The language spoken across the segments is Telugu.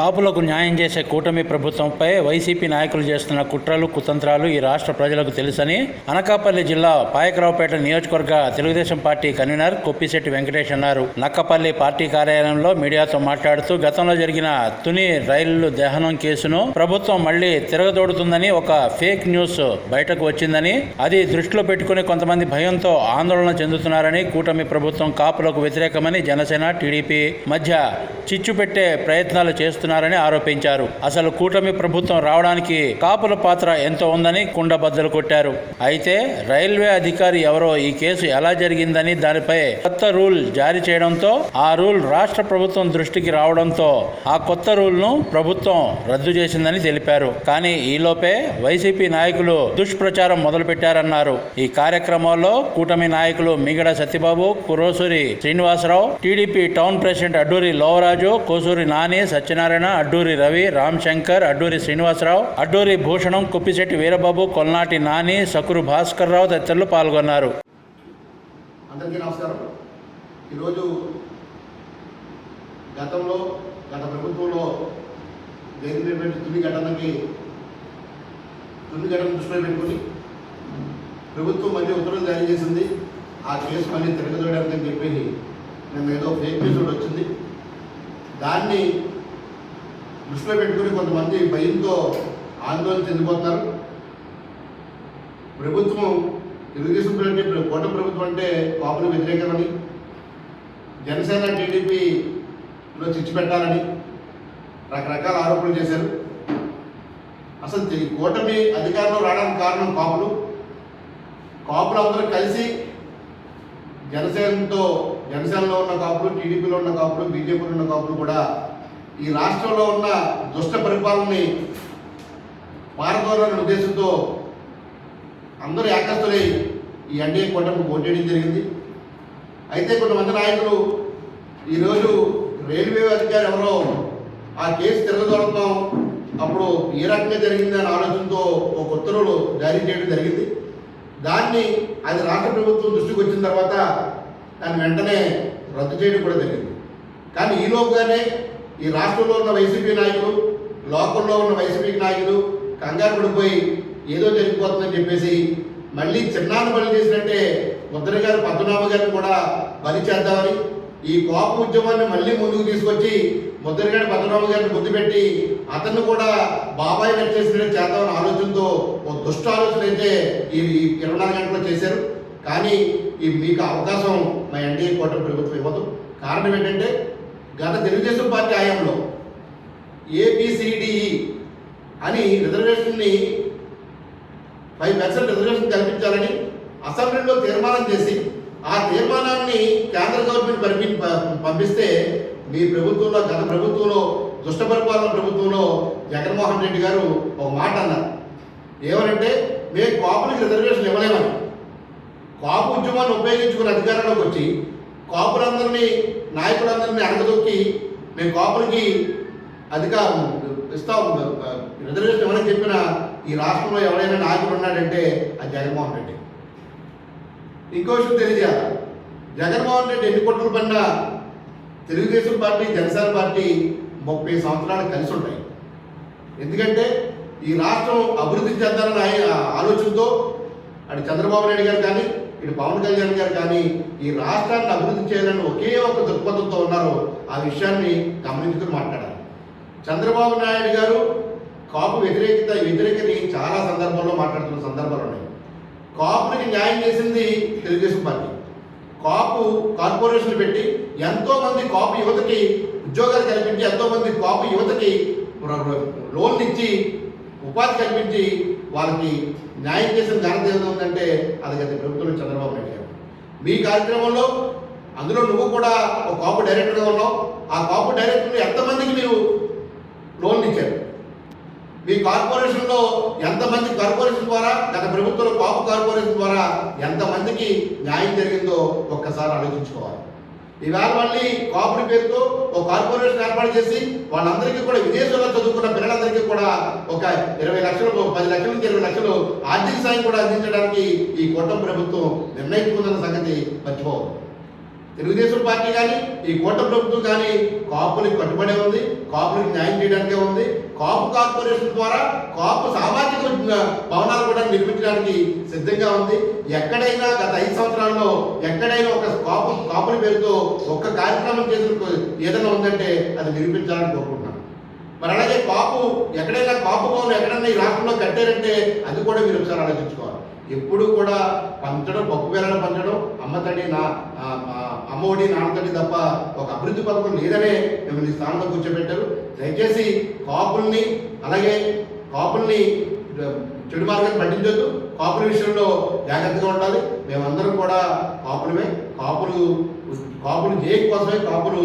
కాపులకు న్యాయం చేసే కూటమి ప్రభుత్వంపై వైసీపీ నాయకులు చేస్తున్న కుట్రలు కుతంత్రాలు ఈ రాష్ట్ర ప్రజలకు తెలుసని అనకాపల్లి జిల్లా పాయకరావుపేట నియోజకవర్గ తెలుగుదేశం పార్టీ కన్వీనర్ కొప్పిశెట్టి వెంకటేష్ అన్నారు. నక్కపల్లి పార్టీ కార్యాలయంలో మీడియాతో మాట్లాడుతూ గతంలో జరిగిన తుని రైలు దహనం కేసును ప్రభుత్వం మళ్ళీ తిరగదోడుతుందని ఒక ఫేక్ న్యూస్ బయటకు వచ్చిందని అది దృష్టిలో పెట్టుకుని కొంతమంది భయంతో ఆందోళన చెందుతున్నారని కూటమి ప్రభుత్వం కాపులకు వ్యతిరేకమని జనసేన టీడీపీ మధ్య చిచ్చు పెట్టే ప్రయత్నాలు చేస్తున్నారని ఆరోపించారు. అసలు కూటమి ప్రభుత్వం రావడానికి కాపుల పాత్ర ఎంతో ఉందని కుండబద్దలు కొట్టారు. అయితే రైల్వే అధికారి ఎవరో ఈ కేసు ఎలా జరిగిందని దానిపై కొత్త రూల్ జారీ చేయడంతో ఆ రూల్ రాష్ట్ర ప్రభుత్వం దృష్టికి రావడంతో ఆ కొత్త రూల్ను ప్రభుత్వం రద్దు చేసిందని తెలిపారు. కానీ ఈలోపే వైసీపీ నాయకులు దుష్ప్రచారం మొదలుపెట్టారన్నారు. ఈ కార్యక్రమంలో కూటమి నాయకులు Migada Satyababu Kurosuri Srinivasarao TDP town president Adduri Lovaraju Kosuri Nani Satyanarayana Adduri Ravi Ram Shankar Adduri Srinivasarao Adduri Bhushanam Kuppisetti Veerababu Kolnati Nani Sakuru Bhaskar Rao తదితరులు పాల్గొన్నారు. అందరికీ నమస్కారం. ఈరోజు గతంలో గత ప్రభుత్వంలో జరిగినటువంటి తుని ఘటనకి తుని ఘటన దృష్టిలో పెట్టుకుని ప్రభుత్వం మళ్ళీ ఉత్తర్వులు జారీ చేసింది. ఆ కేసు మళ్ళీ తిరగదోయడానికి చెప్పి నిన్న ఏదో ఫేక్ న్యూస్ వచ్చింది. దాన్ని దృష్టిలో పెట్టుకుని కొంతమంది భయంతో ఆందోళన చెందిపోతున్నారు. ప్రభుత్వం తెలుగుదేశం అంటే కోట ప్రభుత్వం అంటే కాపులు వ్యతిరేకమని జనసేన టీడీపీలో చిచ్చు పెట్టాలని రకరకాల ఆరోపణలు చేశారు. అసలు కూటమి అధికారంలో రావడానికి కారణం కాపులు. కాపులు అందరూ కలిసి జనసేనతో జనసేనలో ఉన్న కాపులు టీడీపీలో ఉన్న కాపులు బీజేపీలో ఉన్న కాపులు కూడా ఈ రాష్ట్రంలో ఉన్న దుష్ట పరిపాలనని పారదోలాలనే ఉద్దేశంతో అందరూ ఏకస్తులై ఈ ఎన్డీఏ కూటమికి ఓటేయడం జరిగింది. అయితే కొంతమంది నాయకులు ఈరోజు రైల్వే అధికారి ఎవరో ఆ కేసు తిరగదోడతాం అప్పుడు ఏ రకంగా జరిగింది అనే ఆలోచనతో ఒక ఉత్తర్వులు జారీ చేయడం జరిగింది. దాన్ని అది రాష్ట్ర ప్రభుత్వం దృష్టికి వచ్చిన తర్వాత దాన్ని వెంటనే రద్దు చేయడం కూడా జరిగింది. కానీ ఈలోపుగానే ఈ రాష్ట్రంలో ఉన్న వైసీపీ నాయకులు లోకల్లో ఉన్న వైసీపీ నాయకులు కంగారు పడిపోయి ఏదో జరిగిపోతుందని చెప్పేసి మళ్ళీ చిన్నాను బలి చేసినట్టే ముద్ర గారు పద్మనాభ గారిని కూడా బలి చేద్దామని ఈ కోప ఉద్యమాన్ని మళ్ళీ ముందుకు తీసుకొచ్చి ముద్రగాడి పద్మనాభ గారిని ముద్దు పెట్టి అతన్ని కూడా బాబాయ్ నచ్చేసినట్టు చేద్దామని ఆలోచనతో ఒక దుష్ట ఆలోచన అయితే ఈ ఇరవై నాలుగు గంటలు చేశారు. కానీ ఈ మీకు అవకాశం మా ఎన్డీఏ కూటమి ప్రభుత్వం ఇవ్వదు. కారణం ఏంటంటే గత తెలుగుదేశం పార్టీ హయాంలో ఏబిసిడిఈ అని రిజర్వేషన్ని ఫైవ్ పర్సెంట్ రిజర్వేషన్ కల్పించాలని అసెంబ్లీలో తీర్మానం చేసి ఆ తీర్మానాన్ని కేంద్ర గవర్నమెంట్ పంపి పంపిస్తే మీ ప్రభుత్వంలో గత ప్రభుత్వంలో దుష్ట పరిపాలన ప్రభుత్వంలో జగన్మోహన్ రెడ్డి గారు ఒక మాట అన్నారు. ఏమనంటే మేము కాపులకి రిజర్వేషన్ ఇవ్వలేమని. కాపు ఉద్యమాన్ని ఉపయోగించుకుని అధికారంలోకి వచ్చి కాపులందరినీ నాయకులందరినీ అడగదొక్కి మేము కాపులకి అధికారం ఇస్తాం రిజర్వేషన్ ఎవరైనా చెప్పిన ఈ రాష్ట్రంలో ఎవరైనా నాయకుడు ఉన్నాడంటే అది జగన్మోహన్ రెడ్డి. ఇంకో విషయం తెలియజేయాలి? జగన్మోహన్ రెడ్డి ఎన్ని కుట్రలు పండ తెలుగుదేశం పార్టీ జనసేన పార్టీ ముప్పై సంవత్సరాలు కలిసి ఉంటాయి. ఎందుకంటే ఈ రాష్ట్రం అభివృద్ధి చెందాలన్న ఆలోచనతో అటు చంద్రబాబు నాయుడు గారు కానీ ఇటు పవన్ కళ్యాణ్ గారు కానీ ఈ రాష్ట్రాన్ని అభివృద్ధి చేయాలని ఒకే ఒక దృక్పథంతో ఉన్నారు ఆ విషయాన్ని గమనించుకుని మాట్లాడాలి. చంద్రబాబు నాయుడు గారు కాపు వ్యతిరేకత వ్యతిరేకతని చాలా సందర్భాల్లో మాట్లాడుతున్న సందర్భాలు ఉన్నాయి. కాపులకి న్యాయం చేసింది తెలుగుదేశం పార్టీ. కాపు కార్పొరేషన్ పెట్టి ఎంతోమంది కాపు యువతకి ఉద్యోగాలు కల్పించి ఎంతోమంది కాపు యువతకి లోన్లు ఇచ్చి ఉపాధి కల్పించి వాళ్ళకి న్యాయం చేసిన ఘనత ఏదో ఉందంటే అది గత ప్రభుత్వంలో చంద్రబాబు నాయుడు గారు. మీ కార్యక్రమంలో అందులో నువ్వు కూడా ఒక కాపు డైరెక్టర్గా ఉన్నావు. ఆ కాపు డైరెక్టర్ ఎంతమందికి మీరు లోన్లు ఇచ్చారు? మీ కార్పొరేషన్లో ఎంతమంది కార్పొరేషన్ ద్వారా ప్రభుత్వంలో కాపు కార్పొరేషన్ ద్వారా ఎంతమందికి న్యాయం జరిగిందో ఒక్కసారి ఆలోచించుకోవాలి. ఈవేళ మళ్ళీ కాపుడి పేరుతో ఒక కార్పొరేషన్ ఏర్పాటు చేసి వాళ్ళందరికీ కూడా విదేశాల్లో చదువుకున్న పిల్లలందరికీ కూడా ఒక ఇరవై లక్షలు పది లక్షల నుంచి ఇరవై లక్షలు ఆర్థిక సాయం కూడా అందించడానికి ఈ కూటమి ప్రభుత్వం నిర్ణయించుకుందన్న సంగతి మర్చిపోవద్దు. తెలుగుదేశం పార్టీ కానీ ఈ కూటమి ప్రభుత్వం కానీ కాపులకు కట్టుబడి ఉంది కాపులకు న్యాయం చేయడానికే ఉంది. కాపు కార్పొరేషన్ ద్వారా కాపు సామాజిక భవనాలు కూడా నిర్మించడానికి సిద్ధంగా ఉంది. ఎక్కడైనా గత ఐదు సంవత్సరాల్లో ఎక్కడైనా ఒక కాపు కాపుల పేరుతో ఒక్క కార్యక్రమం చేసిన ఏదైనా ఉందంటే అది నిరూపించాలని కోరుకుంటున్నాను. మరి అలాగే కాపు ఎక్కడైనా కాపు భవనం ఎక్కడైనా ఈ రాష్ట్రంలో కట్టారంటే అది కూడా మీరు ఒకసారి ఆలోచించుకోవాలి. ఎప్పుడు కూడా పంచడం పప్పు బెల్లాలు పంచడం అమ్మతడి నా అమ్మఒడి నాన్నతడి అమ్మ ఒడి నాన్న తప్ప ఒక అభివృద్ధి పథకం లేదనే మిమ్మల్ని స్థానంలో కూర్చోబెట్టారు. దయచేసి కాపుల్ని అలాగే కాపుల్ని చెడు మార్గం పట్టించొద్దు. కాపుల విషయంలో జాగ్రత్తగా ఉండాలి. మేమందరం కూడా కాపులమే. కాపులు కాపులు జేక్ కోసమే కాపులు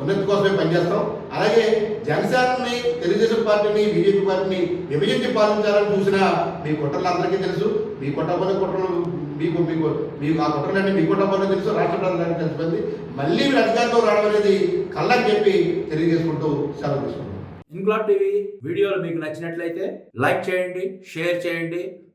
ఉన్నతి కోసమే పనిచేస్తాం. అలాగే జనసేనని తెలుగుదేశం పార్టీని బీజేపీ పార్టీని విభజించి పాలించాలని చూసిన మీ కుట్రలందరికీ తెలుసు. మీ కుటుంబంలో కుట్రలు మీకు మీకు మీకు ఆ కుట్రలన్నీ మీ కుటుంబంలో తెలుసు. రాష్ట్ర ప్రజలకు తెలిసిపోయింది మళ్ళీ మీరు అధికారంలో రావడం అనేది కళ్ళని చెప్పి తెలియజేసుకుంటూ సెలవు తీసుకుంటాం ఇన్క్లాబ్ టీవీ వీడియోలు మీకు నచ్చినట్లయితే లైక్ చేయండి షేర్ చేయండి.